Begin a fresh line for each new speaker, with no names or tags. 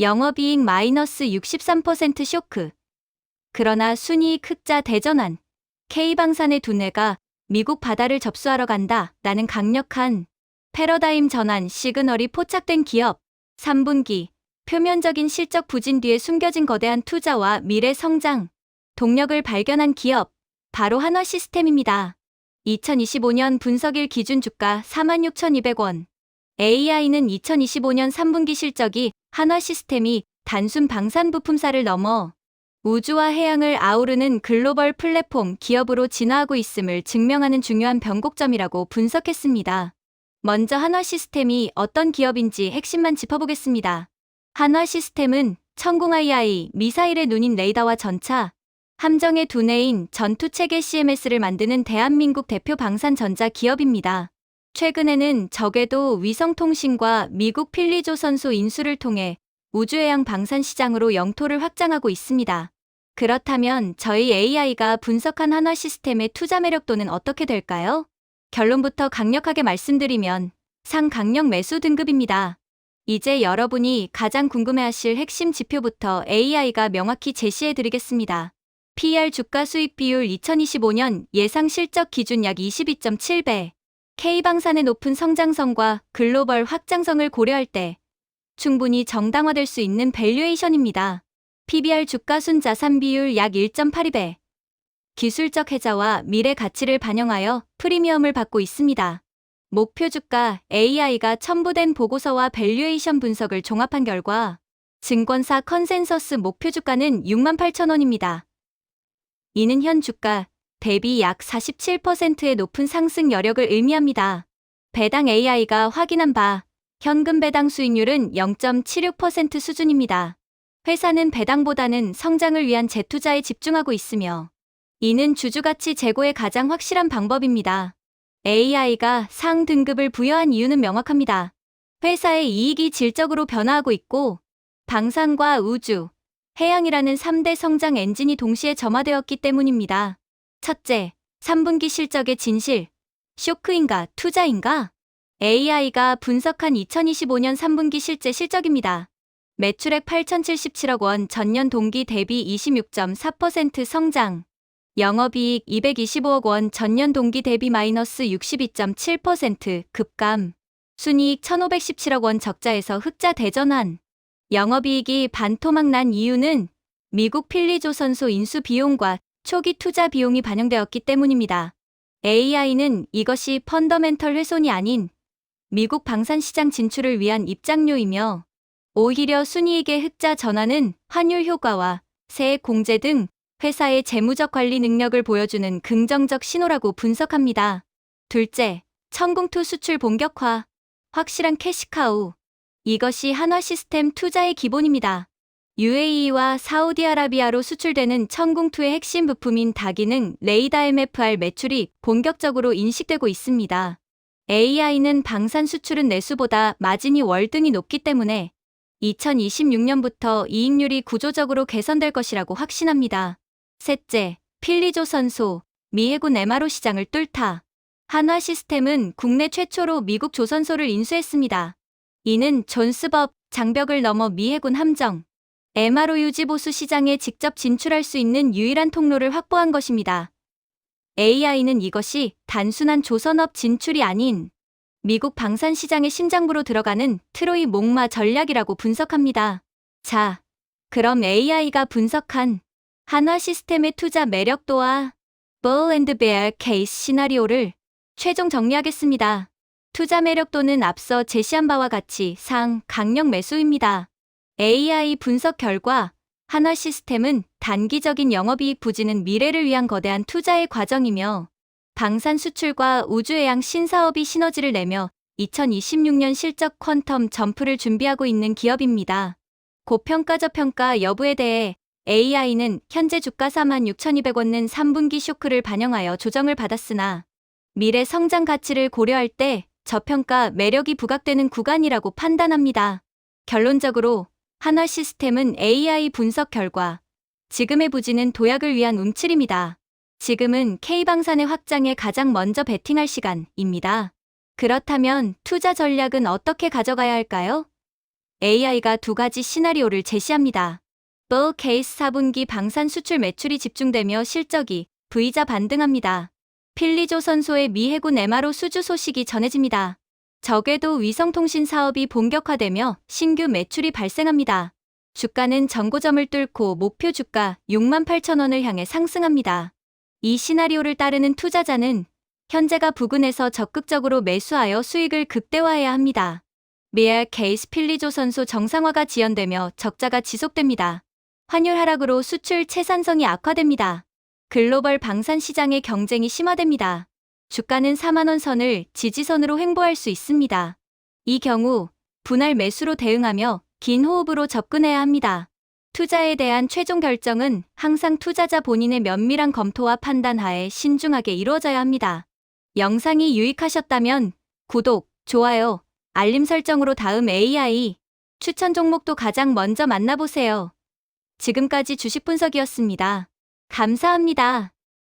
영업이익 마이너스 63% 쇼크. 그러나 순이익 흑자 대전환. K방산의 두뇌가 미국 바다를 접수하러 간다. 라는 강력한 패러다임 전환 시그널이 포착된 기업. 3분기. 표면적인 실적 부진 뒤에 숨겨진 거대한 투자와 미래 성장. 동력을 발견한 기업. 바로 한화 시스템입니다. 2025년 분석일 기준 주가 46,200원. AI는 2025년 3분기 실적이 한화 시스템이 단순 방산 부품사를 넘어 우주와 해양을 아우르는 글로벌 플랫폼 기업으로 진화하고 있음을 증명하는 중요한 변곡점이라고 분석했습니다. 먼저 한화 시스템이 어떤 기업인지 핵심만 짚어보겠습니다. 한화 시스템은 천궁 AI 미사일의 눈인 레이더와 전차, 함정의 두뇌인 전투체계 CMS를 만드는 대한민국 대표 방산전자 기업입니다. 최근에는 적에도 위성통신과 미국 필리조선소 인수를 통해 우주해양 방산 시장으로 영토를 확장하고 있습니다. 그렇다면 저희 AI가 분석한 한화 시스템의 투자 매력도는 어떻게 될까요? 결론부터 강력하게 말씀드리면 상강력 매수 등급입니다. 이제 여러분이 가장 궁금해하실 핵심 지표부터 AI가 명확히 제시해 드리겠습니다. PR 주가 수익 비율 2025년 예상 실적 기준 약 22.7배. K방산의 높은 성장성과 글로벌 확장성을 고려할 때 충분히 정당화될 수 있는 밸류에이션입니다. PBR 주가 순 자산 비율 약 1.82배. 기술적 해자와 미래 가치를 반영하여 프리미엄을 받고 있습니다. 목표 주가 AI가 첨부된 보고서와 밸류에이션 분석을 종합한 결과 증권사 컨센서스 목표 주가는 68,000원입니다. 이는 현 주가 대비 약 47%의 높은 상승 여력을 의미합니다. 배당 AI가 확인한 바 현금 배당 수익률은 0.76% 수준입니다. 회사는 배당보다는 성장을 위한 재투자에 집중하고 있으며 이는 주주가치 제고의 가장 확실한 방법입니다. AI가 상 등급을 부여한 이유는 명확합니다. 회사의 이익이 질적으로 변화하고 있고 방산과 우주, 해양이라는 3대 성장 엔진이 동시에 점화되었기 때문입니다. 첫째, 3분기 실적의 진실. 쇼크인가, 투자인가? AI가 분석한 2025년 3분기 실제 실적입니다. 매출액 8,077억 원 전년 동기 대비 26.4% 성장. 영업이익 225억 원 전년 동기 대비 마이너스 62.7% 급감. 순이익 1,517억 원 적자에서 흑자 대전환. 영업이익이 반토막 난 이유는 미국 필리조선소 인수 비용과 초기 투자 비용이 반영되었기 때문입니다. AI는 이것이 펀더멘털 훼손이 아닌 미국 방산 시장 진출을 위한 입장료이며 오히려 순이익의 흑자 전환은 환율 효과와 세액 공제 등 회사의 재무적 관리 능력을 보여주는 긍정적 신호라고 분석합니다. 둘째, 천궁투 수출 본격화, 확실한 캐시카우. 이것이 한화 시스템 투자의 기본입니다. UAE와 사우디아라비아로 수출되는 천궁2의 핵심 부품인 다기능 레이다 MFR 매출이 본격적으로 인식되고 있습니다. AI는 방산 수출은 내수보다 마진이 월등히 높기 때문에 2026년부터 이익률이 구조적으로 개선될 것이라고 확신합니다. 셋째, 필리조선소, 미해군 MRO 시장을 뚫다. 한화 시스템은 국내 최초로 미국 조선소를 인수했습니다. 이는 존스법 장벽을 넘어 미해군 함정, MRO 유지 보수 시장에 직접 진출할 수 있는 유일한 통로를 확보한 것입니다. AI는 이것이 단순한 조선업 진출이 아닌 미국 방산 시장의 심장부로 들어가는 트로이 목마 전략이라고 분석합니다. 자, 그럼 AI가 분석한 한화 시스템의 투자 매력도와 Bull and Bear 케이스 시나리오를 최종 정리하겠습니다. 투자 매력도는 앞서 제시한 바와 같이 상 강력 매수입니다. AI 분석 결과 한화 시스템은 단기적인 영업이익 부진은 미래를 위한 거대한 투자의 과정이며 방산 수출과 우주해양 신사업이 시너지를 내며 2026년 실적 퀀텀 점프를 준비하고 있는 기업입니다. 고평가 저평가 여부에 대해 AI는 현재 주가 46,200원은 3분기 쇼크를 반영하여 조정을 받았으나 미래 성장 가치를 고려할 때 저평가 매력이 부각되는 구간이라고 판단합니다. 결론적으로 한화 시스템은 AI 분석 결과 지금의 부진은 도약을 위한 움츠림이다. 지금은 K방산의 확장에 가장 먼저 베팅할 시간입니다. 그렇다면 투자 전략은 어떻게 가져가야 할까요? AI가 두 가지 시나리오를 제시합니다. 볼 케이스 4분기 방산 수출 매출이 집중되며 실적이 V자 반등합니다. 필리조 선소의 미 해군 MRO 수주 소식이 전해집니다. 적외도 위성통신 사업이 본격화되며 신규 매출이 발생합니다. 주가는 전고점을 뚫고 목표 주가 6만 8천 원을 향해 상승합니다. 이 시나리오를 따르는 투자자는 현재가 부근에서 적극적으로 매수하여 수익을 극대화해야 합니다. 미알 케이스 필리조 선소 정상화가 지연되며 적자가 지속됩니다. 환율 하락으로 수출 채산성이 악화됩니다. 글로벌 방산 시장의 경쟁이 심화됩니다. 주가는 4만원 선을 지지선으로 횡보할 수 있습니다. 이 경우 분할 매수로 대응하며 긴 호흡으로 접근해야 합니다. 투자에 대한 최종 결정은 항상 투자자 본인의 면밀한 검토와 판단 하에 신중하게 이루어져야 합니다. 영상이 유익하셨다면 구독, 좋아요, 알림 설정으로 다음 AI 추천 종목도 가장 먼저 만나보세요. 지금까지 주식 분석이었습니다. 감사합니다.